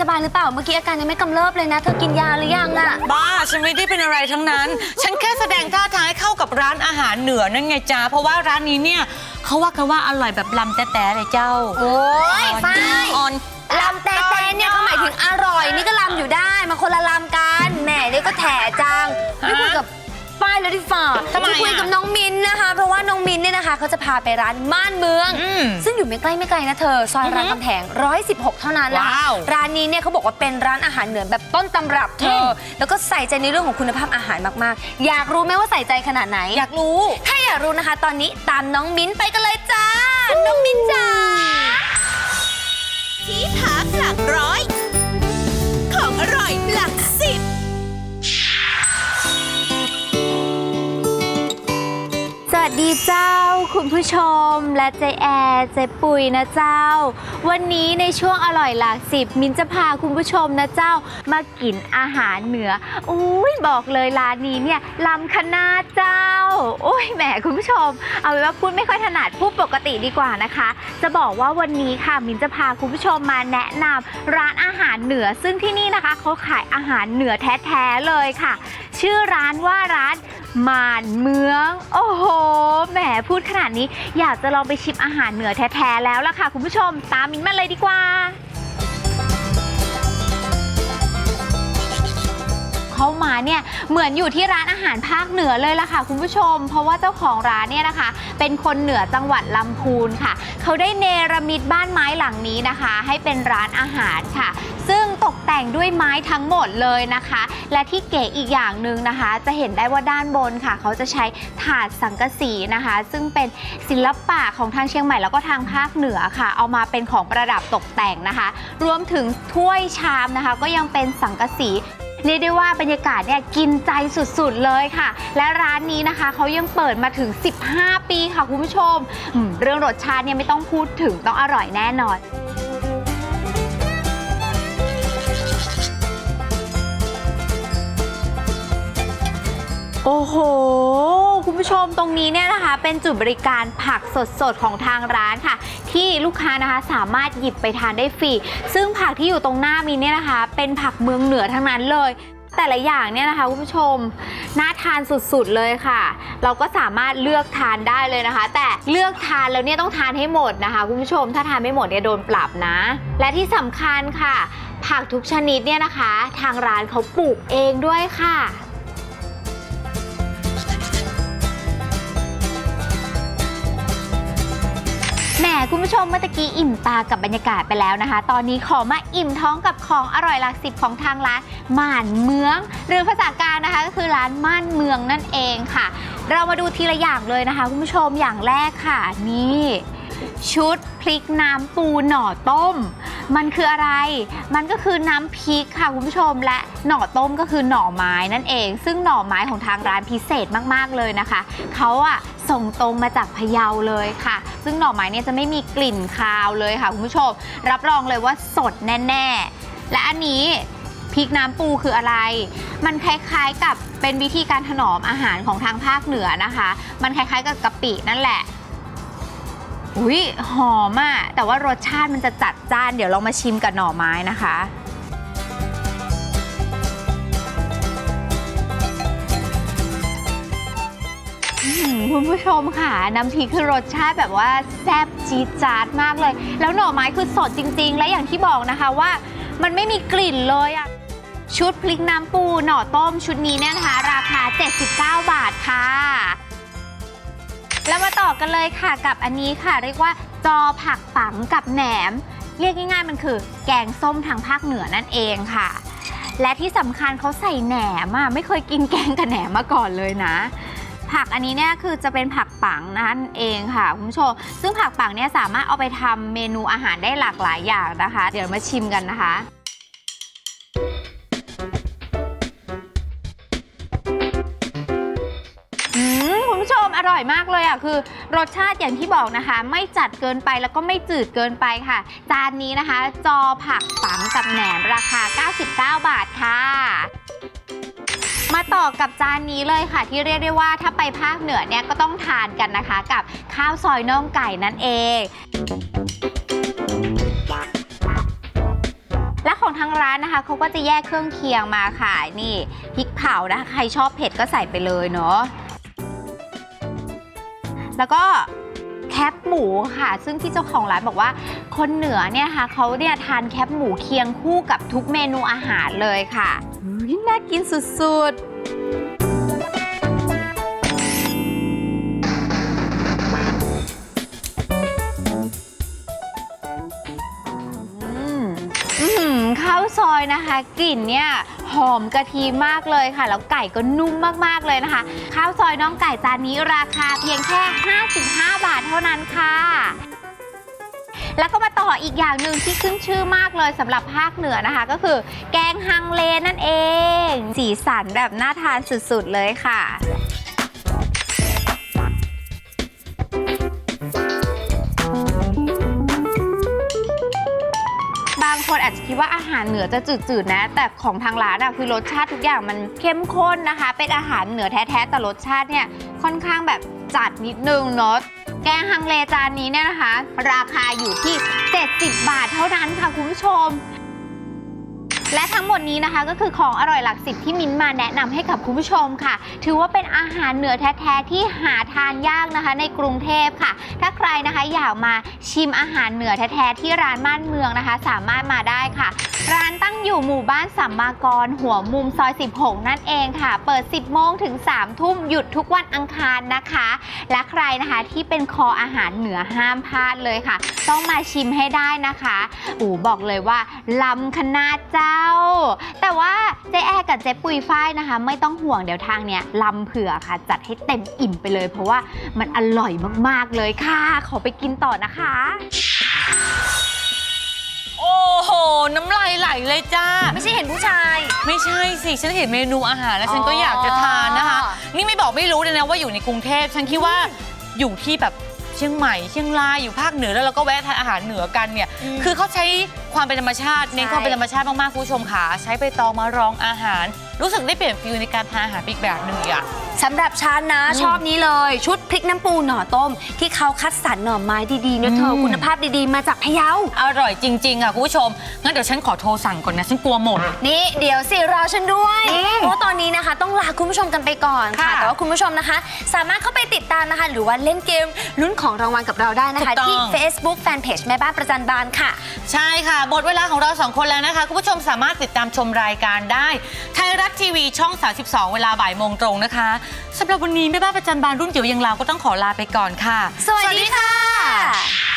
สบายหรือเปล่า เมื่อกี้อาการยังไม่กำเริบเลยนะ เธอกินยาหรือยังอะบ้าฉันไม่ได้เป็นอะไรทั้งนั้น ฉันแค่แสดงท่าทางให้เข้ากับร้านอาหารเหนือนั่นไงจ้าเพราะว่าร้านนี้เนี่ยเขาว่ากันว่าอร่อยแบบลำแต่แต่เลยเจ้าโอ้ยฝ้ายออนลำแต่แต่เนี่ยเขาหมายถึงอร่อย นี่ก็ลำอยู่ได้มาคนละลำกันแหมนี่ ฝ้ายแล้วดิฝ่าทำไมอะคุยกับน้องมินนะคะ เพราะว่าน้องมินเนี่ยนะคะเขาจะพาไปร้านม่านเมืองอืมซึ่งอยู่ไม่ใกล้ไม่ไกลนะเธอ ซอยรามคำแหง116 เท่านั้นนะว้าวร้านนี้เนี่ยเขาบอกว่าเป็นร้านอาหารเหนือแบบต้นตำรับเธออมแล้วก็ใส่ใจในเรื่องของคุณภาพอาหารมากๆ อยากรู้ไหมว่าใส่ใจขนาดไหน อยากรู้ ถ้าอยากรู้นะคะ ตอนนี้ตามน้องมิ้นไปกันเลยจ้า น้องมิ้นจ้าที่พักหลักร้อย ของอร่อยหลัก สดีเจ้า คุณผู้ชมและเจแอร์เจปุยนะเจ้า วันนี้ในช่วงอร่อยหลากสิบมินจะพาคุณผู้ชมนะเจ้า มากินอาหารเหนืออุ้ยบอกเลยร้านนี้เนี่ยลำคณาเจ้าอุ้ยแหมคุณผู้ชม เอาเป็นว่าพูดไม่ค่อยถนัดพูดปกติดีกว่านะคะ จะบอกว่าวันนี้ค่ะมินจะพาคุณผู้ชมมาแนะนำร้านอาหารเหนือ ซึ่งที่นี่นะคะเขาขายอาหารเหนือแท้ๆเลยค่ะ ชื่อร้านว่าร้านมานเมือง โอ้โห แหมพูดขนาดนี้ อยากจะลองไปชิมอาหารเหนือแท้ๆแล้วล่ะค่ะ คุณผู้ชม ตามมินมาเลยดีกว่า เข้ามาเนี่ยเหมือนอยู่ที่ร้านอาหารภาคเหนือเลยล่ะค่ะ คุณผู้ชม เพราะว่าเจ้าของร้านเนี่ยนะคะ เป็นคนเหนือจังหวัดลำพูนค่ะ เขาได้เนรมิตบ้านไม้หลังนี้นะคะ ให้เป็นร้านอาหารค่ะ ซึ่ง กแต่งด้วยไม้ทั้งหมดเลยนะคะ และที่เก๋อีกอย่างหนึ่งนะคะ จะเห็นได้ว่าด้านบนค่ะ เขาจะใช้ถาดสังกะสีนะคะ ซึ่งเป็นศิลปะของทางเชียงใหม่แล้วก็ทางภาคเหนือค่ะ เอามาเป็นของประดับตกแต่งนะคะ รวมถึงถ้วยชามนะคะ ก็ยังเป็นสังกะสีเรียกได้ว่าบรรยากาศเนี่ยกินใจสุดๆเลยค่ะ และร้านนี้นะคะเขายังเปิดมาถึง 15 ปีค่ะคุณผู้ชมมเรื่องรสชาติเนี่ยไม่ต้องพูดถึงต้องอร่อยแน่นอน โอ้โห คุณผู้ชมตรงนี้เนี่ยนะคะ เป็นจุดบริการผักสดๆ ของทางร้านค่ะ ที่ลูกค้านะคะสามารถหยิบไปทานได้ฟรี ซึ่งผักที่อยู่ตรงหน้ามีเนี่ยนะคะ เป็นผักเมืองเหนือทั้งนั้นเลย แต่ละอย่างเนี่ยนะคะคุณผู้ชมน่าทานสุดๆเลยค่ะ เราก็สามารถเลือกทานได้เลยนะคะ แต่เลือกทานแล้วเนี่ยต้องทานให้หมดนะคะคุณผู้ชม ถ้าทานไม่หมดเนี่ยโดนปรับนะ และที่สำคัญค่ะ ผักทุกชนิดเนี่ยนะคะ ทางร้านเขาปลูกเองด้วยค่ะ คุณผู้ชมเมื่อกี้อิ่มตากับบรรยากาศไปแล้วนะคะ ตอนนี้ขอมาอิ่มท้องกับของอร่อยหลักสิบของทางร้านม่านเมือง หรือภาษากลางนะคะก็คือร้านม่านเมืองนั่นเองค่ะ เรามาดูทีละอย่างเลยนะคะ คุณผู้ชมอย่างแรกค่ะ นี่ชุดพริกน้ำปูหน่อต้ม มันคืออะไร มันก็คือน้ำพริกค่ะคุณผู้ชมและหน่อต้มก็คือหน่อไม้นั่นเอง ซึ่งหน่อไม้ของทางร้านพิเศษมากๆเลยนะคะเขาอะ ส่งตรงมาจากพะเยาเลยค่ะ ซึ่งหน่อไม้เนี่ยจะไม่มีกลิ่นคาวเลยค่ะคุณผู้ชม รับรองเลยว่าสดแน่ ๆ และอันนี้พริกน้ำปูคืออะไร มันคล้ายๆกับเป็นวิธีการถนอมอาหารของทางภาคเหนือนะคะ มันคล้ายๆกับกะปินั่นแหละ อุ้ยหอมอะแต่ว่ารสชาติมันจะจัดจ้าน เดี๋ยวเรามาชิมกับหน่อไม้นะคะ อื้อหือคุณผู้ชมค่ะ น้ำพริกคือรสชาติแบบว่าแซ่บจี๊ดจ๊าดมากเลย แล้วหน่อไม้คือสดจริง ๆ และอย่างที่บอกนะคะว่า มันไม่มีกลิ่นเลยอะชุดพริกน้ำปูหน่อต้มชุดนี้เนี่ยนะคะ ราคา 79 บาทค่ะ แล้วมาต่อกันเลยค่ะกับอันนี้ค่ะ เรียกว่าจอผักฝังกับแหนม เรียกง่ายๆมันคือ แกงส้มทางภาคเหนือนั่นเองค่ะ และที่สำคัญเขาใส่แหนมอะไม่เคยกินแกงกับแหนมมาก่อนเลยนะ ผักอันนี้เนี่ยคือจะเป็นผักปังนั่นเองค่ะคุณผู้ชม ซึ่งผักปังเนี่ยสามารถเอาไปทำเมนูอาหารได้หลากหลายอย่างนะคะ เดี๋ยวมาชิมกันนะคะอืมคุณผู้ชมอร่อยมากเลยอะคือ รสชาติอย่างที่บอกนะคะ ไม่จัดเกินไปแล้วก็ไม่จืดเกินไปค่ะ จานนี้นะคะ จอผักฝังกับแหนมราคา 99 บาทค่ะ มาต่อกับจานนี้เลยค่ะ ที่เรียกได้ว่าถ้าไปภาคเหนือเนี่ยก็ต้องทานกันนะคะ กับข้าวซอยน่องไก่นั่นเองและของทางร้านนะคะเขาก็จะแยกเครื่องเคียงมาค่ะนี่พริกเผานะคะใครชอบเผ็ดก็ใส่ไปเลยเนาะแล้วก็แคปหมูค่ะ ซึ่งที่เจ้าของร้านบอกว่า คนเหนือเนี่ยนะคะเขาเนี่ยทานแคปหมูเคียงคู่กับทุกเมนูอาหารเลยค่ะอุ๊ยน่ากินสุดๆอืมอื้อหือข้าวซอยนะคะ กลิ่นเนี่ยหอมกะทิมากเลยค่ะ แล้วไก่ก็นุ่มมากๆเลยนะคะ ข้าวซอยน้องไก่จานนี้ราคาเพียงแค่ 55 บาทเท่านั้นค่ะ แล้วก็มาต่ออีกอย่างหนึ่งที่ขึ้นชื่อมากเลยสำหรับภาคเหนือนะคะ ก็คือ แกงฮังเลนั่นเอง สีสันแบบน่าทานสุดๆเลยค่ะบางคนอาจจะคิดว่าอาหารเหนือจะจืดๆนะ แต่ของทางร้านอะคือรสชาติทุกอย่างมันเข้มข้นนะคะ เป็นอาหารเหนือแท้ๆแต่รสชาติเนี่ยค่อนข้างแบบจัดนิดนึงเนาะ แกงฮังเลจานนี้เนี่ยนะคะ ราคาอยู่ที่ 70 บาทเท่านั้นค่ะคุณผู้ชม และทั้งหมดนี้นะคะก็คือของอร่อยหลักสิบที่มิ้นมาแนะนำให้กับคุณผู้ชมค่ะ ถือว่าเป็นอาหารเหนือแท้ๆที่หาทานยากนะคะ ในกรุงเทพค่ะ ถ้าใครนะคะอยากมาชิมอาหารเหนือแท้ๆที่ร้านม่านเมืองนะคะ สามารถมาได้ค่ะ ร้านตั้งอยู่หมู่บ้านสัมมากร หัวมุมซอย 16 นั่นเองค่ะ เปิด 10 โมงถึง 3 ทุ่มหยุดทุกวันอังคารนะคะ และใครนะคะที่เป็นคออาหารเหนือห้ามพลาดเลยค่ะ ต้องมาชิมให้ได้นะคะอูบอกเลยว่าล้ำขนาดเจ้าแต่ว่าเจ๊แอร์กับเจ๊ปุยฝ้ายนะคะ ไม่ต้องห่วงเดี๋ยวทางเนี้ยล้ำเผื่อค่ะ จัดให้เต็มอิ่มไปเลย เพราะว่ามันอร่อยมากๆเลยค่ะ ขอไปกินต่อนะคะ โอ้โห น้ำลายไหลเลยจ้า ไม่ใช่เห็นผู้ชาย ไม่ใช่สิ ฉันเห็นเมนูอาหารแล้วฉันก็อยากจะทานนะคะอ๋อนี่ไม่บอกไม่รู้เลยนะว่าอยู่ในกรุงเทพ ฉันคิดว่าอยู่ที่แบบเชียงใหม่เชียงรายอยู่ภาคเหนือแล้วเราก็แวะทานอาหารเหนือกันเนี่ยคือเขาใช้ความเป็นธรรมชาติเน้นความเป็นธรรมชาติมากๆคุณผู้ชมค่ะใช้ใบตองมารองอาหาร รู้สึกได้เปลี่ยนฟิลในการทานอาหารไปอีกแบบหนึ่งอีกอะ สำหรับฉันนะอืมชอบนี้เลย ชุดพริกน้ำปูหน่อต้ม ที่เขาคัดสรรหน่อไม้ดีๆเนอะเธออมคุณภาพดีๆ มาจากพะเยาอร่อยจริงๆอะคุณผู้ชม งั้นเดี๋ยวฉันขอโทรสั่งก่อนนะ ฉันกลัวหมด นี่เดี๋ยวสิรอฉันด้วยอืมเพราะว่าตอนนี้นะคะ ต้องลาคุณผู้ชมกันไปก่อนค่ะค่ะแต่ว่าคุณผู้ชมนะคะ สามารถเข้าไปติดตามนะคะ หรือว่าเล่นเกมลุ้นของรางวัลกับเราได้นะคะ ถูกต้อง ที่ Facebook Fanpage แม่บ้านประจันบานค่ะ ใช่ค่ะ หมดเวลาของเราสองคนแล้วนะคะ คุณผู้ชมสามารถติดตามชมรายการได้ไทยรัฐทีวีช่อง 32 เวลาบ่ายโมงตรงนะคะสำหรับวันนี้แม่บ้านประจันบานรุ่นจิ๋วยังลาก็ต้องขอลาไปก่อนค่ะ สวัสดีค่ะ